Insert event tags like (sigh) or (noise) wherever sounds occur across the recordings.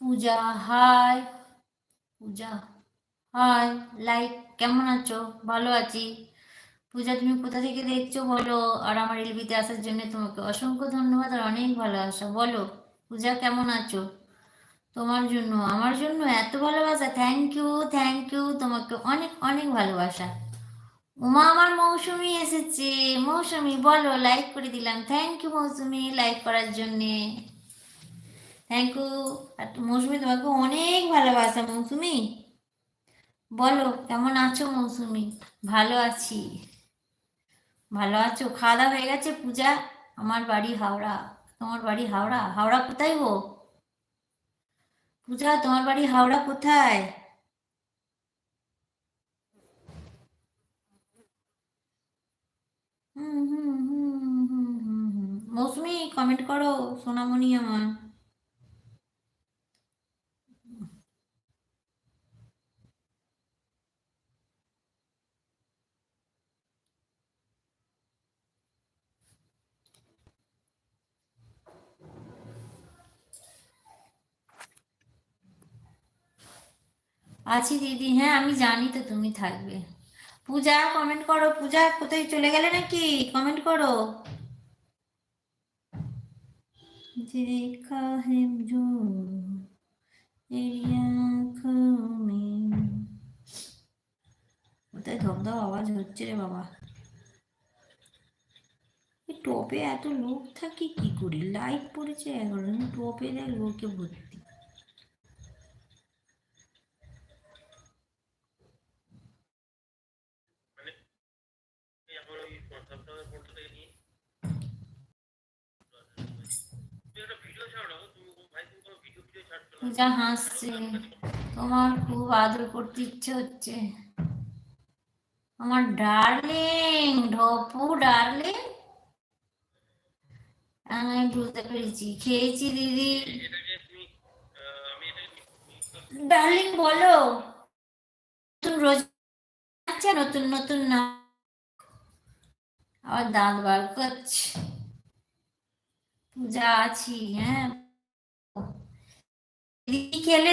Puja, hi. Puja, hi. Like কেমন আছো? ভালো আছি। পূজা, তুমি কোথা থেকে দেখছ বলো? আর আমার এলবিতে আসার জন্য তোমাকে অসংখ্য ধন্যবাদ আর অনেক ভালোবাসা বলো, পূজা, কেমন আছো? তোমার জন্য, আমার জন্য এত ভালোবাসা। থ্যাংক ইউ থ্যাংক ইউ তোমাকে অনেক অনেক ভালোবাসা। উমা, আমার মৌসুমি এসেছে। মৌসুমি, বলো লাইক করে দিলাম। থ্যাংক ইউ মৌসুমি লাইক করার জন্যে। থ্যাংক ইউ আর মৌসুমি তোমাকে অনেক ভালোবাসা, মৌসুমি। বলো, কেমন আছো মৌসুমি? ভালো আছি। ভালো আছো? খাওয়া দাওয়া হয়ে গেছে, পূজা? আমার বাড়ি হাওড়া। তোমার বাড়ি হাওড়া? হাওড়া কোথায় গো? পূজা, তোমার বাড়ি হাওড়া কোথায়? হুম হুম হুম হুম হুম হুম মৌসুমি কমেন্ট করো, সোনামণি আমার। আছি দিদি হ্যাঁ আমি জানি তো তুমি থাকবে পূজা কমেন্ট করো পূজা কোথায় চলে গেলে নাকি কমেন্ট করো देखा है जो तेरी आँखों में কোথায় ধপ ধপ আওয়াজ হচ্ছে রে বাবা এই টপে এত লোক থাকে কি করি লাইট পড়েছে এগারো টপে দেখ লোকে ভর্তি পূজা হাসছে। তোমার খুব আদর করতে ইচ্ছে হচ্ছে। আমার ডার্লিং, ঢপু ডার্লিং। আমি বুঝতে পেরেছি। খেয়েছি দিদি। ডার্লিং, বলো। নতুন রোজ আচ্ছা নতুন নতুন না। আবার দাঁত বার করছে। পূজা আছি হ্যাঁ। দিদি খেলে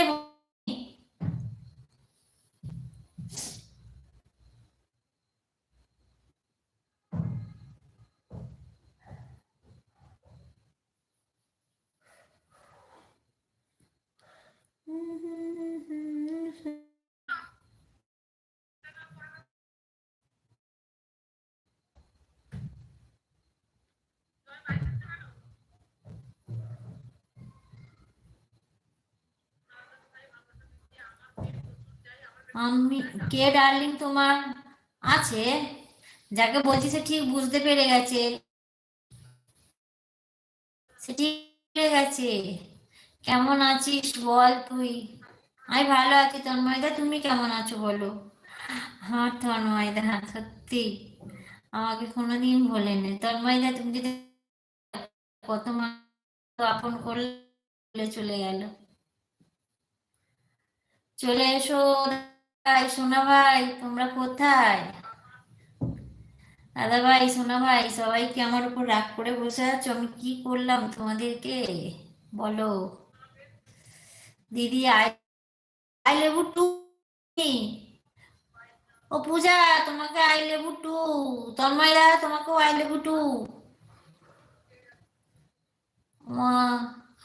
আমি, কে ডার্লিং তোমার আছে? যাকে বলছি সে ঠিক বুঝতে পেরে গেছে। সে ঠিক গেছে। কেমন আছিস বল তুই? আমি ভালো আছি তন্ময়দা, তুমি কেমন আছো বলো? হ্যাঁ তন্ময়দা হ্যাঁ সত্যি। আমাকে কোনোদিন বলেনি তন্ময়দা, তুমি যদি কত আপন করলে চলে গেল। চলে এসো ভাই, সোনা ভাই, তোমরা কোথায়? দাদা ভাই, সোনা ভাই সবাইকে আমার উপর রাগ করে বসে আছো? আমি কি করলাম তোমাদেরকে? বলো। দিদি I I love you too. ও পূজা, তোমাকে আই লেবু টু। তন্ময়রা তোমাকেও আই লেবু টু। মা,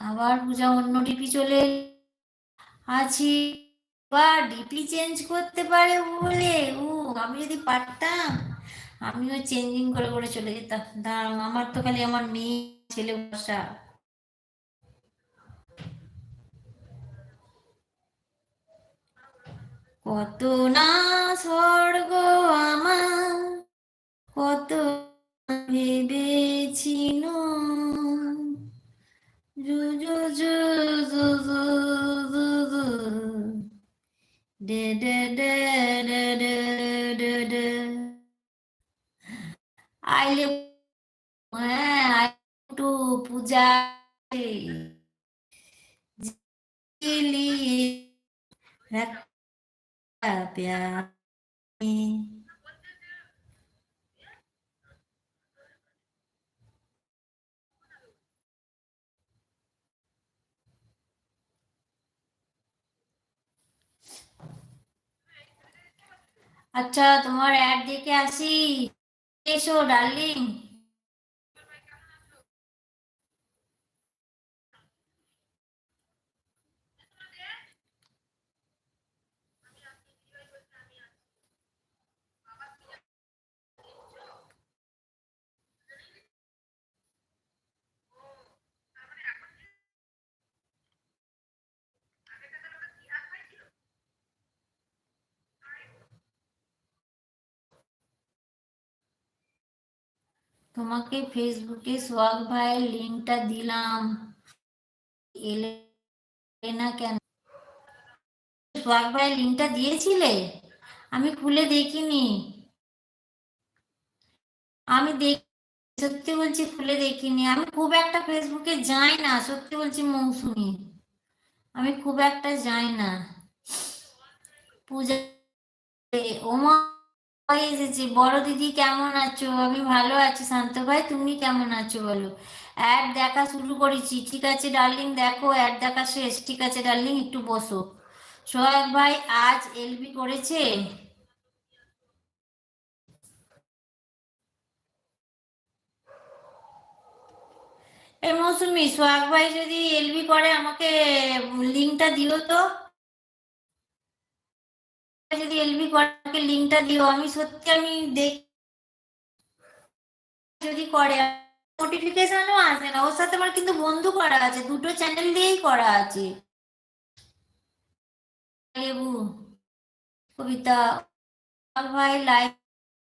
আবার পূজা অন্য ডিপি চলে আছি। বা ডিপি চেঞ্জ করতে পারে বলে, ও আমি যদি পারতাম, আমিও চেঞ্জিং করে করে চলে যেতাম। দাঁড়াও, আমার তো খালি আমার মেয়ে, ছেলে বসা। কত না স্বর্গ আমার, কত ভেবেছিল da da da আচ্ছা তোমার অ্যাড দেখে আসি। এসো ডার্লিং তোমাকে ফেসবুকে সোহাগ ভাইয়ের লিঙ্কটা দিলাম। এলে না কেন? সোহাগ ভাইয়ের লিঙ্কটা দিয়েছিলে? আমি খুলে দেখিনি। আমি দেখ, সত্যি বলছি খুলে দেখিনি। আমি খুব একটা ফেসবুকে যাই না, সত্যি বলছি মৌসুমি। আমি খুব একটা যাই না। পূজা, ওমা এসেছি। বড় দিদি কেমন আছো? আমি ভালো আছি। শান্ত ভাই, তুমি কেমন আছো বলো? অ্যাড দেখা শুরু করেছি। ঠিক আছে ডার্লিং দেখো অ্যাড দেখা শেষ। ঠিক আছে ডার্লিং একটু বসো। সোহাগ ভাই, আজ এলবি করেছে? এই মৌসুমি, সোহাগ ভাই যদি এলবি করে, আমাকে লিঙ্কটা দিও তো? যদি এলবি লিঙ্কটা দিও, আমি সত্যি আমি দেখ যদি করে নোটিফিকেশনও আসে না। ওর সাথে আমার কিন্তু বন্ধু করা আছে, দুটো চ্যানেল দিয়েই করা আছে। লেবু, কবিতা ভাই লাইভ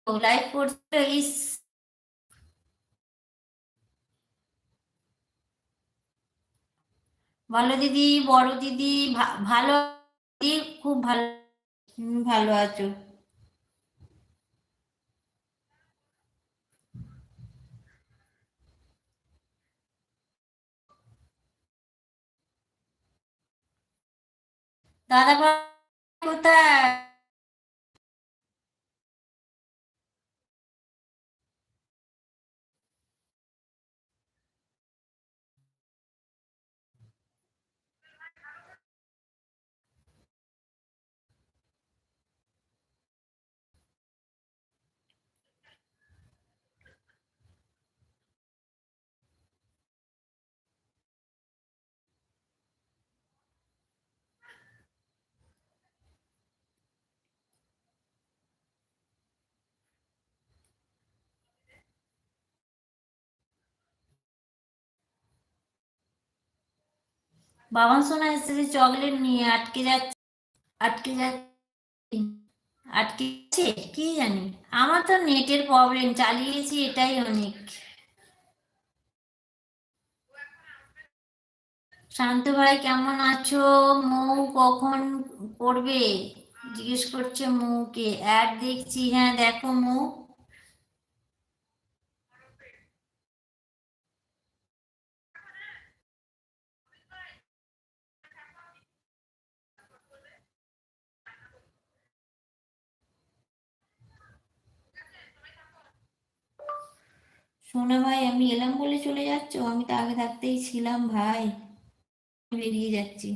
লাইভ করছে, ইস। ভালো দিদি, বড় দিদি ভালো খুব ভালো ভালো আছো। দাদা কোথায়? বাবান সোনা এসেছে চকলেট নিয়ে আটকে যাচ্ছে আটকে যাচ্ছে আটকেছে কি জানি? আমার তো নেটের প্রবলেম চালিয়েছি এটাই অনেক। শান্ত ভাই, কেমন আছো? মৌ কখন করবে জিজ্ঞেস করছে মৌকে। অ্যাড দেখছি হ্যাঁ দেখো মৌ। সোনা ভাই, আমি এলাম বলে চলে যাচ্ছ? আমি তো আগে থাকতেই ছিলাম ভাই। বেরিয়ে যাচ্ছি।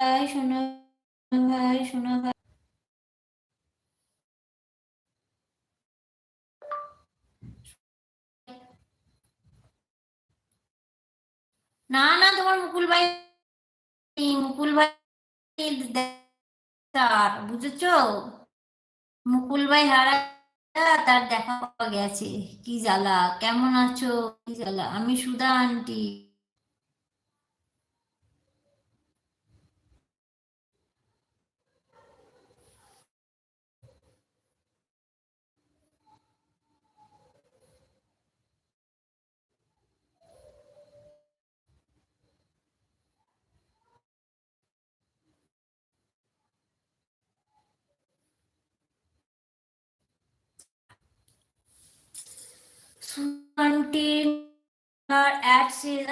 ভাই সোনা ভাই সোনা ভাই না না, তোমার মুকুল ভাই মুকুল ভাই তার, বুঝেছ? মুকুল ভাই হারা, তার দেখা পাওয়া গেছে। কি জ্বালা, কেমন আছো? কি জ্বালা? আমি সুধা আন্টি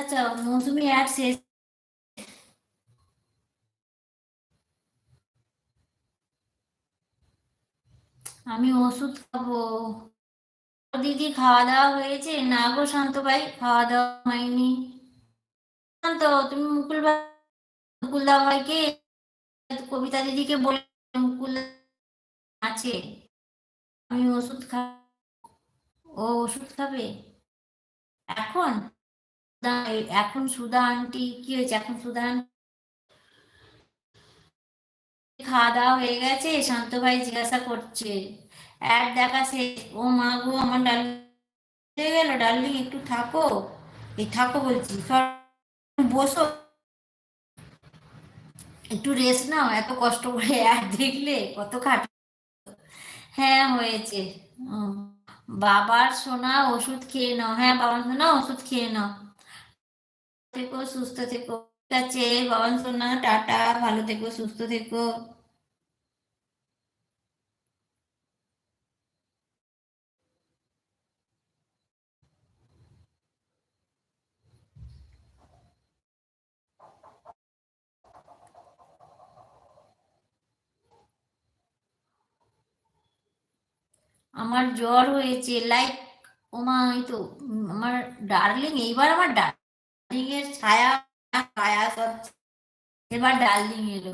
আচ্ছা শেষ। আমি ওষুধ খাব। দিদি খাওয়া দাওয়া হয়েছে? না গো, শান্ত ভাই খাওয়া দাওয়া হয়নি। শান্ত, তুমি মুকুল ভাই মুকুল ভাইকে, কবিতা দিদিকে বলে মুকুল আছে। আমি ওষুধ খা, ও ওষুধ খাবে? এখন? এখন সুধা আন্টি, কি হয়েছে? এখন সুধা খাওয়া দাওয়া হয়ে গেছে, শান্ত ভাই জিজ্ঞাসা করছে। অ্যাড দেখা সে ও মা গো, আমার ডাল হয়ে গেল, ডার্লিং একটু থাকো। এই থাকো বলছি বসো। একটু রেস্ট নাও, এত কষ্ট করে অ্যাড দেখলে কত খাট। হ্যাঁ হয়েছে। বাবার সোনা ওষুধ খেয়ে নাও। হ্যাঁ বাবার সোনা ওষুধ খেয়ে নাও। থেকো, সুস্থ থেকো। ঠিক আছে বাবার সোনা, টাটা, ভালো থেকো, সুস্থ থেকো। আমার জ্বর হয়েছে লাইক ওমা ওই তো আমার ডার্লিং এইবার আমার ডার্লিং ছায়া ছায়া সব এবার ডার্লিং এলো।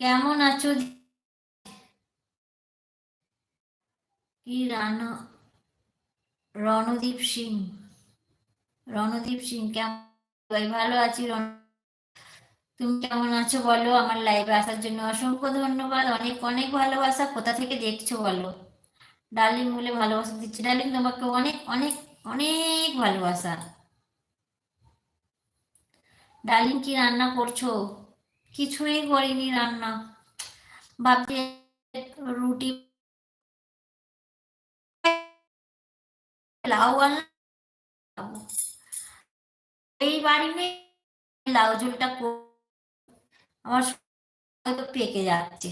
কেমন আছো? কি রণদীপ সিং? রণদীপ সিং, কেমন? ভালো আছি? রণ, তুমি কেমন আছো বলো? আমার লাইভে আসার জন্য অসংখ্য ধন্যবাদ। অনেক অনেক ভালোবাসা। কোথা থেকে দেখছ বলো? ডার্লিং বলে ভালোবাসা দিচ্ছি। ডার্লিং তোমাকে অনেক অনেক অনেক ভালোবাসা। ডার্লিং, কি রান্না করছ? কিছুই করিনি রান্না। ভাবছি রুটি লাউ এই বাড়ি নেই, লাউ ঝোলটা আমার পেকে যাচ্ছে।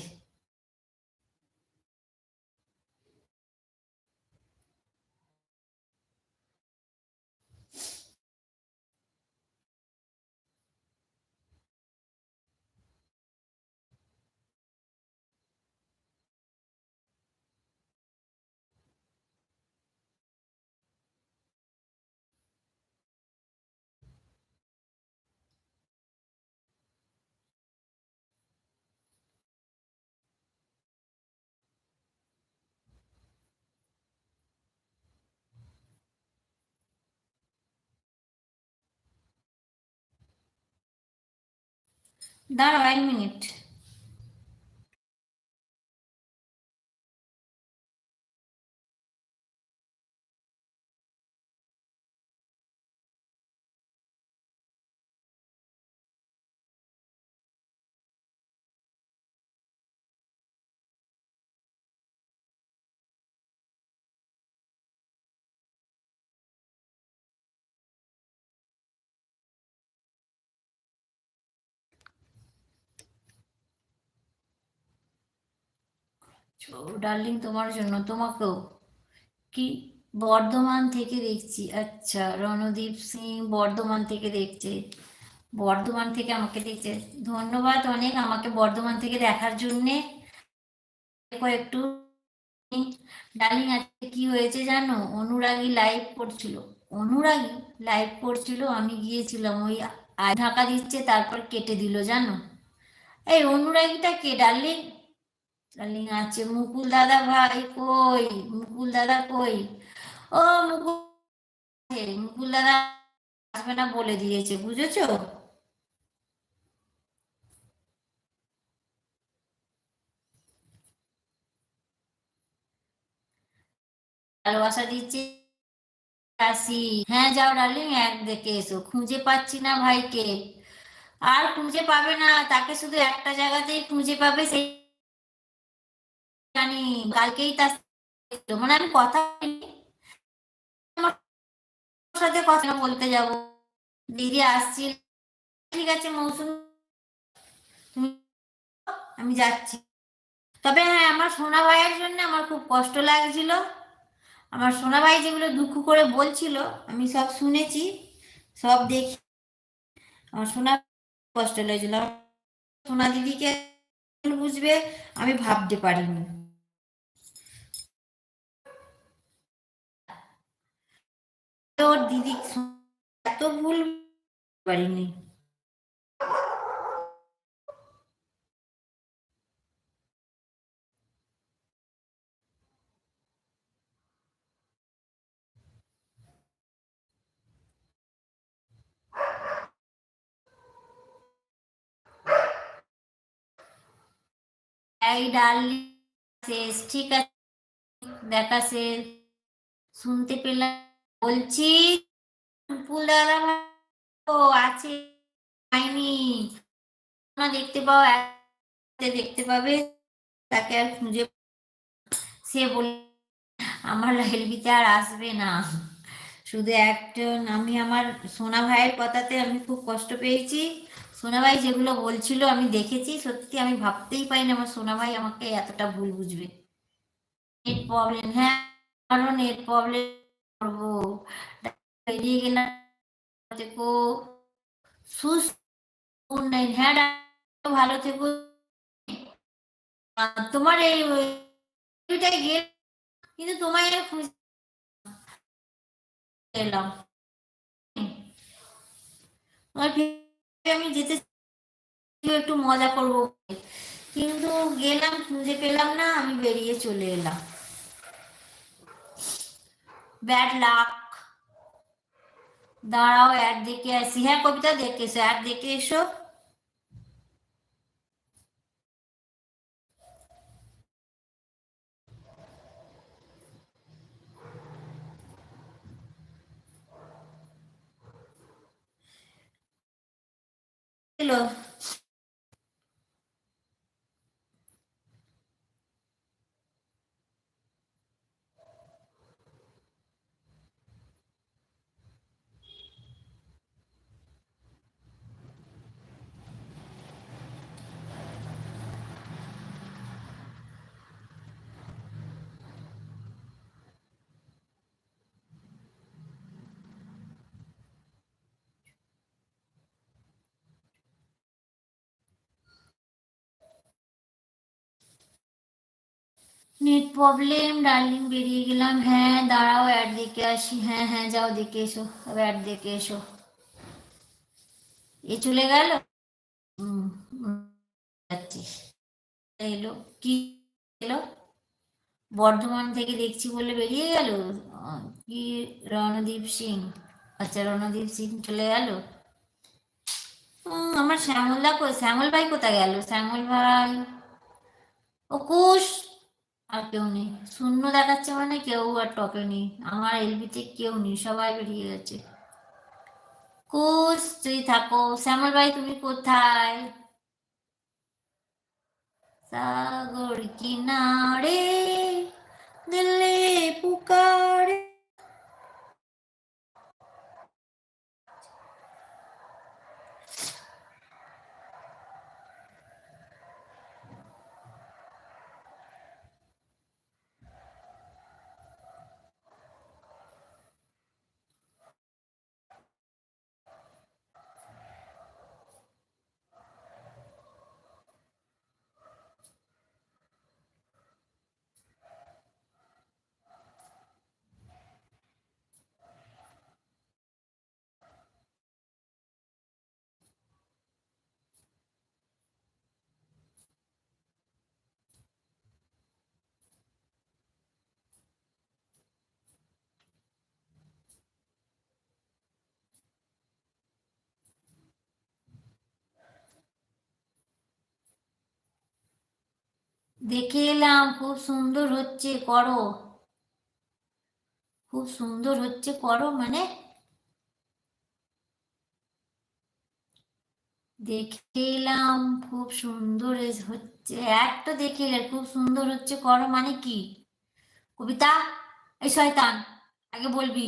দাঁড়াও এক মিনিট। ডার্লিং তোমার জন্য, তোমাকেও। কি? বর্ধমান থেকে দেখছি। আচ্ছা রণদীপ সিং বর্ধমান থেকে দেখছে। বর্ধমান থেকে আমাকে দেখছে। ধন্যবাদ অনেক আমাকে বর্ধমান থেকে দেখার জন্যে। একটু। ডার্লিং, আজকে কি হয়েছে জানো? অনুরাগী লাইভ করছিল। অনুরাগী লাইভ করছিল, আমি গিয়েছিলাম। ওই ঢাকা দিচ্ছে, তারপর কেটে দিল, জানো? এই অনুরাগীটা কে? ডার্লিং? ডার্লিং আছে। মুকুল দাদা ভাই কই? মুকুল দাদা কই? ও মুকুল মুকুল দাদা আসবে না বলে দিয়েছে, বুঝেছ? ভালোবাসা দিচ্ছে আসি। হ্যাঁ যাও ডার্লিং, এক দেখে এসো। খুঁজে পাচ্ছি না ভাইকে। আর খুঁজে পাবে না। তাকে শুধু একটা জায়গাতেই খুঁজে পাবে, সেই জানি, কালকেই তার মানে আমি কথা সাথে কথা বলতে যাব। দিদি আসছি ঠিক আছে, মৌসুম। আমি যাচ্ছি। তবে হ্যাঁ আমার সোনা ভাইয়ের জন্য আমার খুব কষ্ট লাগছিল। আমার সোনা ভাই যেগুলো দুঃখ করে বলছিল, আমি সব শুনেছি, সব দেখি। আমার সোনা কষ্ট লেগেছিল। সোনা দিদিকে বুঝবে, আমি ভাবতে পারিনি। ওর দিদি এত ভুল পারিনি এই ডার্লিং শেষ ঠিক আছে দেখা শেষ শুনতে পেলাম বলছি, ফুল দাদা ও আছে, পাইনি। দেখতে পাও দেখতে পাবে, তাকে আর খুঁজে সে বল, আমার লাইলবিতে আর আসবে না। শুধু একজন, আমি আমার সোনা ভাইয়ের কথাতে আমি খুব কষ্ট পেয়েছি। সোনা ভাই যেগুলো বলছিল আমি দেখেছি, সত্যি আমি ভাবতেই পাই না আমার সোনা ভাই আমাকে এতটা ভুল বুঝবে। নেট প্রবলেম হ্যাঁ কারণ নেট প্রবলেম করব। বেরিয়ে থেকো সুস্থ হ্যাঁ ভালো থেকো তোমার এই গিয়ে কিন্তু তোমায় এলাম আমি যেতে একটু মজা করব কিন্তু গেলাম খুঁজে পেলাম না আমি বেরিয়ে চলে এলাম ব্যাড লাক দাঁড়াও অ্যাড দেখে আসি। হ্যাঁ কবিতা দেখে এসো অ্যাড দেখে এসো। এলো নেট প্রবলেম, ডার্লিং বেরিয়ে গেলাম। হ্যাঁ দাঁড়াও, অ্যাড দেখে আসি। হ্যাঁ হ্যাঁ যাও, দেখে এসো, অ্যাড দেখে এসো। এ চলে গেল? এলো, কি এলো? বর্ধমান থেকে দেখছি বলে বেরিয়ে গেল? কি, রণদীপ সিং? আচ্ছা রণদীপ সিং চলে গেল? আমার শ্যামলদা শ্যামল ভাই কোথায় গেল? শ্যামল ভাই? ও কুশ আর কেউ নেই। শূন্য দেখাচ্ছে মানে কেউ আর টপে নেই। আমার এলবিতে কেউ নেই, সবাই বেরিয়ে গেছে। কোচ, তুই থাকো। শ্যামল ভাই, তুমি কোথায়? সাগর কিনারে দিল্লি পুকারে দেখে এলাম খুব সুন্দর হচ্ছে, করো। খুব সুন্দর হচ্ছে, করো মানে। দেখে এলাম খুব সুন্দর হচ্ছে, একটা দেখে এলে খুব সুন্দর হচ্ছে, করো মানে কি? কবিতা, এই শয়তান, আগে বলবি।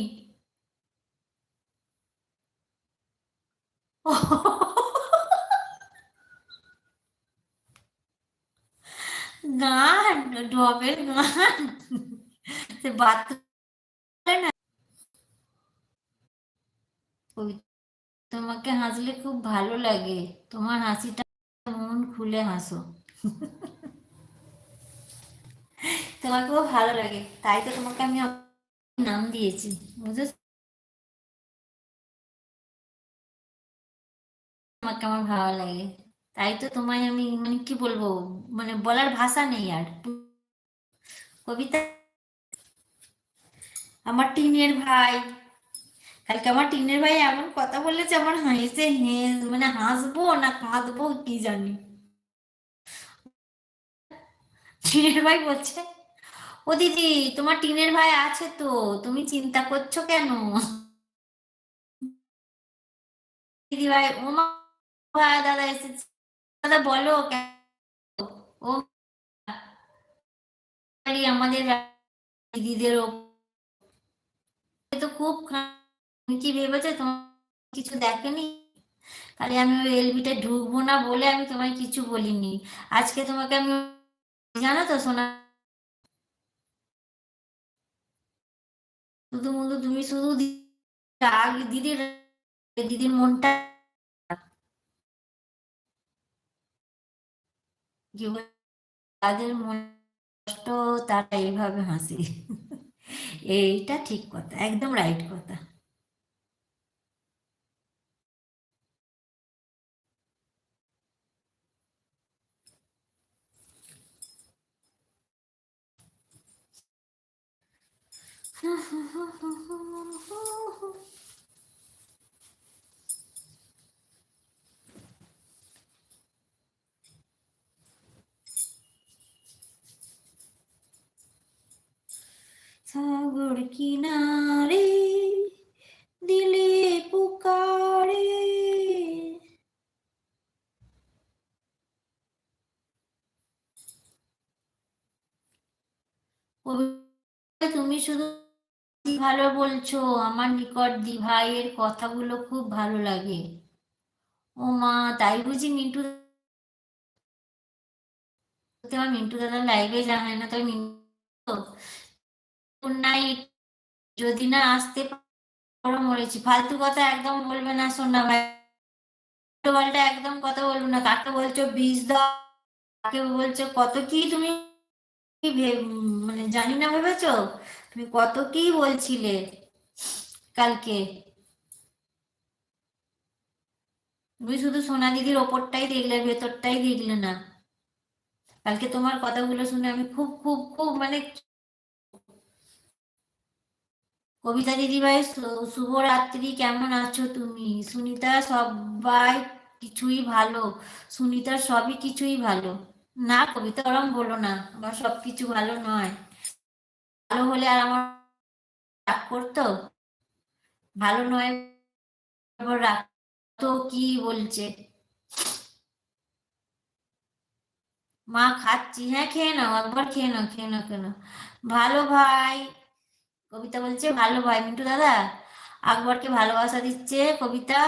(laughs) গান গান সে তোমাকে হাসলে খুব ভালো লাগে। তোমার হাসিটা মন খুলে হাসো। তোমাকেও ভালো লাগে। তাই তো তোমাকে আমি নাম দিয়েছি, বুঝেছ? তোমাকে আমার ভালো লাগে। তাই তো তোমায় আমি মানে কি বলব মানে বলার ভাষা নেই আর। কবিতা? আমার টিনের ভাই, কালকে আমার টিনের ভাই এমন কথা বলেছে, আমার হাসে হেস মানে হাসবো না কাঁদবো কি জানি। টিনের ভাই বলছে, ও দিদি, তোমার টিনের ভাই আছে তো, তুমি চিন্তা করছ কেন? দিদি ভাই, ও মা, ভাই, দাদা এসেছে। বলো ও আমাদের দিদিদের তো খুব কি ভেবেছে? তোমার কিছু দেখেনি? আমি ওই এলবিটা ঢুকবো না বলে আমি তোমায় কিছু বলিনি। আজকে তোমাকে আমি জানো তো, সোনা? শুধু মধু, তুমি শুধু দিদির দিদির মনটা তাদের মন কষ্ট তারা এইভাবে হাসি। এইটা ঠিক কথা একদম রাইট কথা। (laughs) কিনারে, দিলে পুকারে। তুমি শুধু ভালো বলছো? আমার নিকট দি ভাইয়ের কথাগুলো খুব ভালো লাগে। ও মা, তাই বুঝি মিন্টু মিন্টু দাদা লাইভে জানায় না তাই মিন্টু নাইট যদি না আসতে পারো মরেছি। ফালতু কথা একদম বলবে না সোনা ভাই। বলটা একদম কথা বলব না। কাকে বলছো বীজ দাও, কাকে বলছো কত কি তুমি মানে জানি না ভেবেছ? তুমি কত কি বলছিলে কালকে? তুমি শুধু সোনা দিদির ওপরটাই দেখলে, ভেতরটাই দেখলে না। কালকে তোমার কথাগুলো শুনে আমি খুব খুব খুব মানে কবিতা দিদিভাই শুভরাত্রি, কেমন আছো তুমি? সুনিতা সবাই কিছুই ভালো। সুনিতার সবই কিছুই ভালো। না, কবিতা ওরম বলো না। আমার সব কিছু ভালো নয়। ভালো হলে আর আমার রাগ করতো? ভালো নয় রাগ তো কি বলছে? মা, খাচ্ছি। হ্যাঁ খেয়ে নাও। একবার খেয়ে নাও খেয়ে নাও কেন ভালো ভাই কবিতা বলছে, ভালো ভাই মিন্টু দাদা, আকবরকে ভালোবাসা দিচ্ছে কবিতা।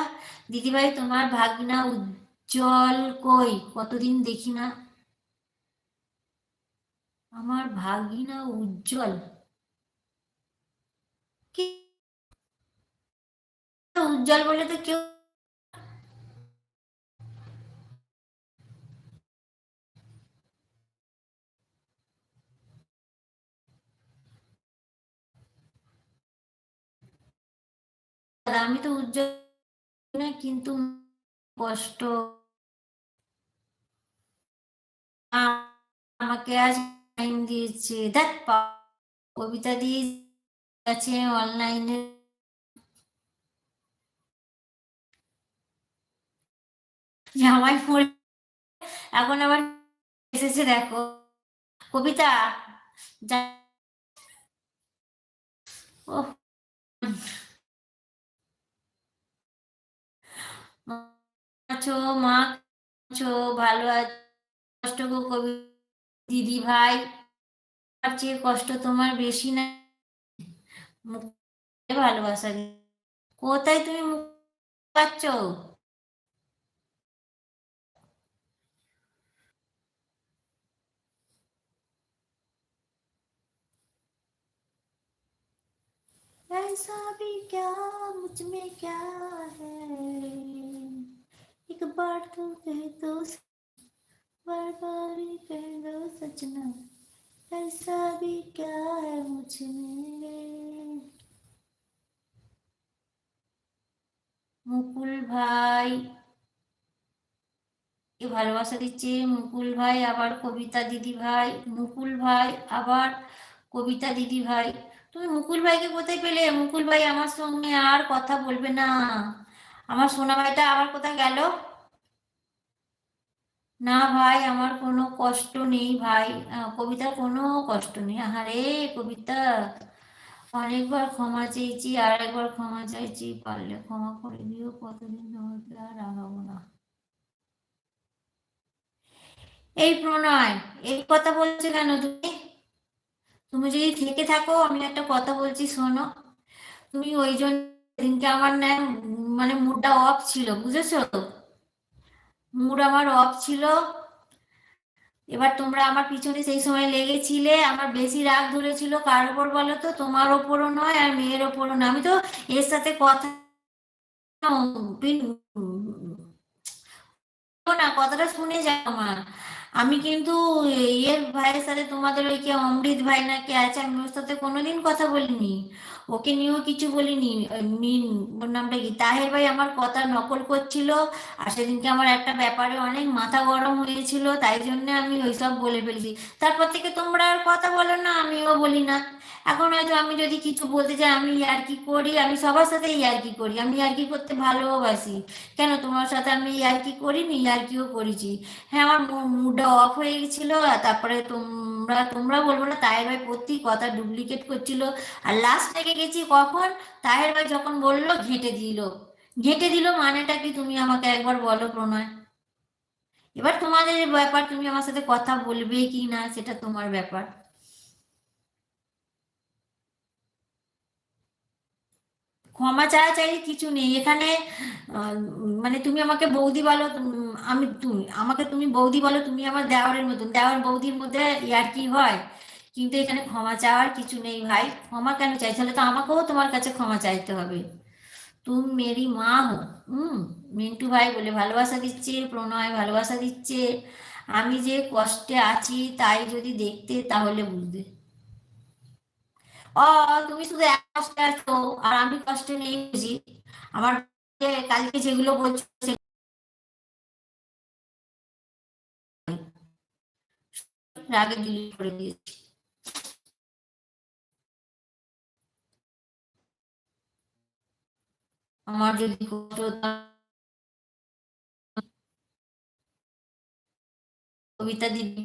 দিদিভাই, তোমার ভাগনা উজ্জ্বল কই? কতদিন দেখি না। আমার ভাগিনা উজ্জ্বল। উজ্জ্বল বলে তো কেউ আমি তো উজ্জ্বল কিন্তু কষ্ট আমাকে আজ টাইম দিয়েছে। দেখ, কবিতা দিয়ে আছে অনলাইনে জামাই পড়ে, এখন আবার এসেছে, দেখো। কবিতা ও আছো মা আছো ভালো আছো কষ্ট গো কবি দিদি ভাই তার চেয়ে কষ্ট তোমার বেশি না ভালোবাসা কোথায় তুমি মুখ পাচ্ছ ऐसा भी क्या मुझ में क्या है एक बार तो कह दो बार बार ही कह दो सजना ऐसा भी क्या है मुझ में মুকুল ভাই এ ভালোবাসা দিচ্ছে মুকুল ভাই আবার কবিতা দিদি ভাই মুকুল ভাই আবার কবিতা দিদি ভাই তুমি মুকুল ভাইকে কোথায় পেলে মুকুল ভাই আমার সঙ্গে আর কথা বলবে না আমার সোনা ভাইটা আবার কোথায় গেল? না ভাই, আমার কোনো কষ্ট নেই ভাই। কবিতার কোনো কষ্ট নেই। আহারে, কবিতা। অনেকবার ক্ষমা চেয়েছি আর একবার ক্ষমা চাইছি, পারলে ক্ষমা করে দিও, কতদিন তোমাকে আর রাগাবো না। এই প্রণয়, এই কথা বলছো কেন তুমি? তুমি যদি থেকে থাকো, আমি একটা কথা বলছি, শোনো। তুমি ওই জন্য সেদিনকে আমার না মানে মুডটা অফ ছিল, বুঝেছ? মুড আমার অফ ছিল। এবার তোমরা আমার পিছনে সেই সময় লেগেছিলে, আমার বেশি রাগ ধরেছিল। কার ওপর বলো তো? তোমার ওপরও নয় আর মেয়ের ওপরও নয়। আমি তো এর সাথে কথা না, কথাটা শুনে যাও আমার আমি কিন্তু ইয়ের ভাইয়ের সাথে তোমাদের ওই কে অমৃত ভাই না কে আছে, আমি ওর সাথে কোনোদিন কথা বলিনি। ওকে নিয়েও কিছু বলিনি। মিন, ওর নামটা কি? তাহের ভাই আমার কথা নকল করছিল, আর সেদিনকে আমার একটা ব্যাপারে অনেক মাথা গরম হয়েছিল, তাই জন্য আমি ওইসব বলে ফেলছি। তারপর থেকে তোমরা আর কথা বলো না, আমিও বলি না। এখন হয়তো আমি যদি কিছু বলতে চাই, আমি ইয়ার্কি করি? আমি সবার সাথে ইয়ার্কি করি? আমি ইয়ার্কি করতে ভালোবাসি? কেন তোমার সাথে আমি ইয়ার্কি করিনি? ইয়ার্কিও করেছি। হ্যাঁ আমার মুডটা অফ হয়ে গেছিল তারপরে তোমরা তোমরা বলব না, তাহের ভাই প্রতি কথা ডুপ্লিকেট করছিল। আর লাস্ট থেকে গেছি কখন? তাহের ভাই যখন বলল, ঘেটে দিল। ঘেটে দিল মানেটা কি? তুমি আমাকে একবার বলো প্রণয়। এবার তোমাদের ব্যাপার, তুমি আমার সাথে কথা বলবে কি না, সেটা তোমার ব্যাপার। ক্ষমা চাওয়া চাই কিছু নেই। এখানে মানে তুমি আমাকে বৌদি বলো আমি তুমি, আমাকে তুমি বৌদি বলো, তুমি আমার দেওয়ারের মতন। দেওয়ার বৌদির মধ্যে ইয়ার কি হয়? কিন্তু এখানে ক্ষমা চাওয়ার কিছু নেই ভাই। ক্ষমা কেন চাই? তাহলে তো আমাকেও তোমার কাছে ক্ষমা চাইতে হবে। তুমি মেরি মা হো। হুম, মিন্টু ভাই বলে, ভালোবাসা দিচ্ছে, প্রণয় ভালোবাসা দিচ্ছে। আমি যে কষ্টে আছি তাই যদি দেখতে তাহলে বুঝতে ও তুমি শুধু কষ্টে আছো আর আমি কষ্টে নেই বুঝি। আমার কালকে যেগুলো বলছো আগে ডিলিট করে দিয়েছি। আমার যদি কবিতা দিদি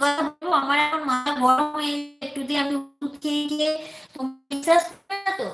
আমার এখন মাথা গরম হয়ে একটু দিয়ে আমি খেয়ে গিয়ে বিশ্বাস করে না তো?